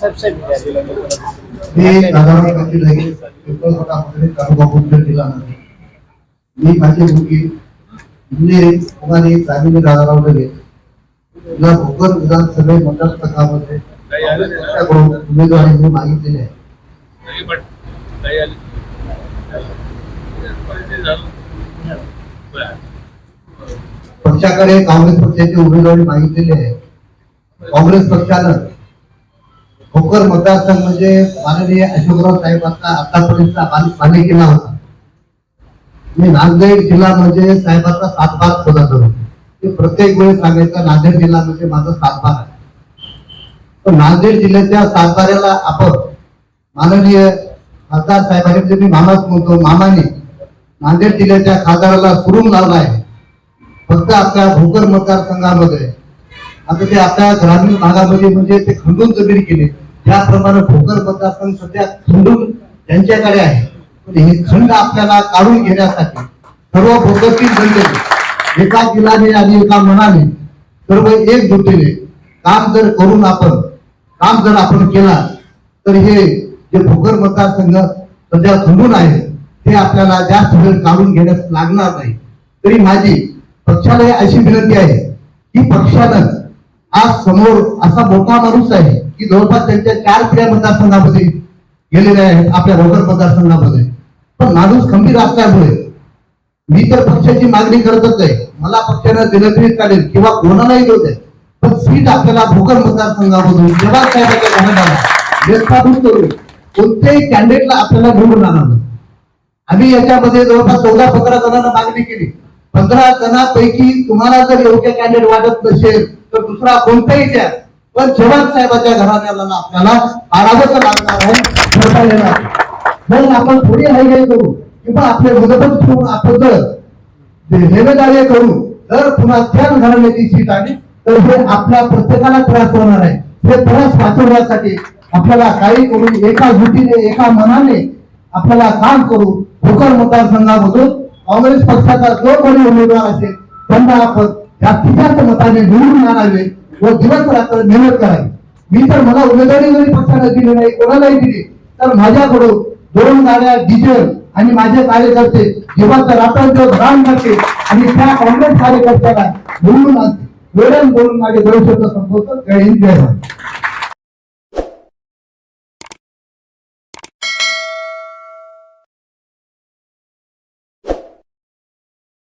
मी दादाराव पाटील आहे पिंपळ गटामध्ये तालुका नाही मी माझी मुलगी कुमारी लगे तिला भोकर विधानसभे मतदारसंघामध्ये उमेदवारी म्हणून मागितलेली आहे. पक्षाकडे काँग्रेस पक्षाची उमेदवारी मागितलेली आहे. काँग्रेस पक्षानं भोकर मतदारसंघ म्हणजे माननीय अशोकराव साहेबांचा आतापर्यंत बाल- केला होता. मी नांदेड जिल्हा म्हणजे साहेबांचा सातभाग सदस्य होतो. ते प्रत्येक वेळी सांगायचं नांदेड जिल्हा म्हणजे माझा सातभाग आहे. पण नांदेड जिल्ह्याच्या सातबाऱ्याला आपण माननीय खासदार साहेबांनी म्हणजे मी मामाच म्हणतो मामाने नांदेड जिल्ह्याच्या खासदाराला सुरुम लावला आहे. फक्त आपल्या भोकर मतदारसंघामध्ये आता ते आता ग्रामीण भागामध्ये म्हणजे ते खंडून जमीन केले. त्याप्रमाणे भोकर मतदारसंघ सध्या खंडून त्यांच्याकडे आहे. पण हे खंड आपल्याला काढून घेण्यासाठी सर्व भोकरतील जनतेने एका दिलाने आणि एका मनाने सर्व एकजुटीने काम जर करून आपण काम जर आपण केला तर हे जे भोकर मतदारसंघ सध्या खंडून आहे ते आपल्याला जास्त वेळ काढून घेण्यास लागणार नाही. तरी माझी पक्षाला अशी विनंती आहे की पक्षानं आज समोर असा मोठा माणूस आहे की जवळपास त्यांच्या चार पिढ्या मतदारसंघामध्ये गेलेल्या आहेत आपल्या भोकर मतदारसंघामध्ये. पण माणूस खंबीर असल्यामुळे मी तर पक्षाची मागणी करतच आहे मला पक्षानं दिलं तरी चालेल किंवा कोणालाही देऊ दे. पण सीट आपल्याला भोकर मतदारसंघामधून जेव्हा घरात करून कोणत्याही कॅन्डिडेटला आपल्याला निवडून आणलं आम्ही याच्यामध्ये जवळपास चौदा पंधरा जणांना मागणी केली. पंधरा जणांपैकी तुम्हाला जर योग्य कॅन्डिडेट वाटत नसेल तर दुसरा कोणताही द्या पण जवान साहेबाच्या घराण्याला आपल्याला आरावच लागणार आहे ठरता येणार मग आपण थोडी हायगाई करू किंवा आपले मदत ठेवून आपण जर नेमेदारी करू जर पुन्हा त्याच घराण्याची सीट आली तर हे आपल्या प्रत्येकाला त्रास होणार आहे. हे त्रास वाचवण्यासाठी आपल्याला काही करून एका जुटीने एका मनाने आपल्याला काम करू भोकर मतदारसंघामधून काँग्रेस पक्षाचा जो कोणी उमेदवार असेल त्यांना आपण जास्तीत जास्त मताने निवडून आणावे व दिवस रात्र मेहनत करावी. मी तर मला उमेदवारी जरी पक्षाला दिली नाही कोणालाही दिली तर माझ्याकडून दोन गाड्या डिझेल आणि माझे कार्यकर्ते आपण रात्रंदिवस रान करते आणि त्या काँग्रेस कार्यकर्त्याला बोलून आणते वेळेस बोलून माझे दोन शब्द संपवतो. जय हिंद जय भारत.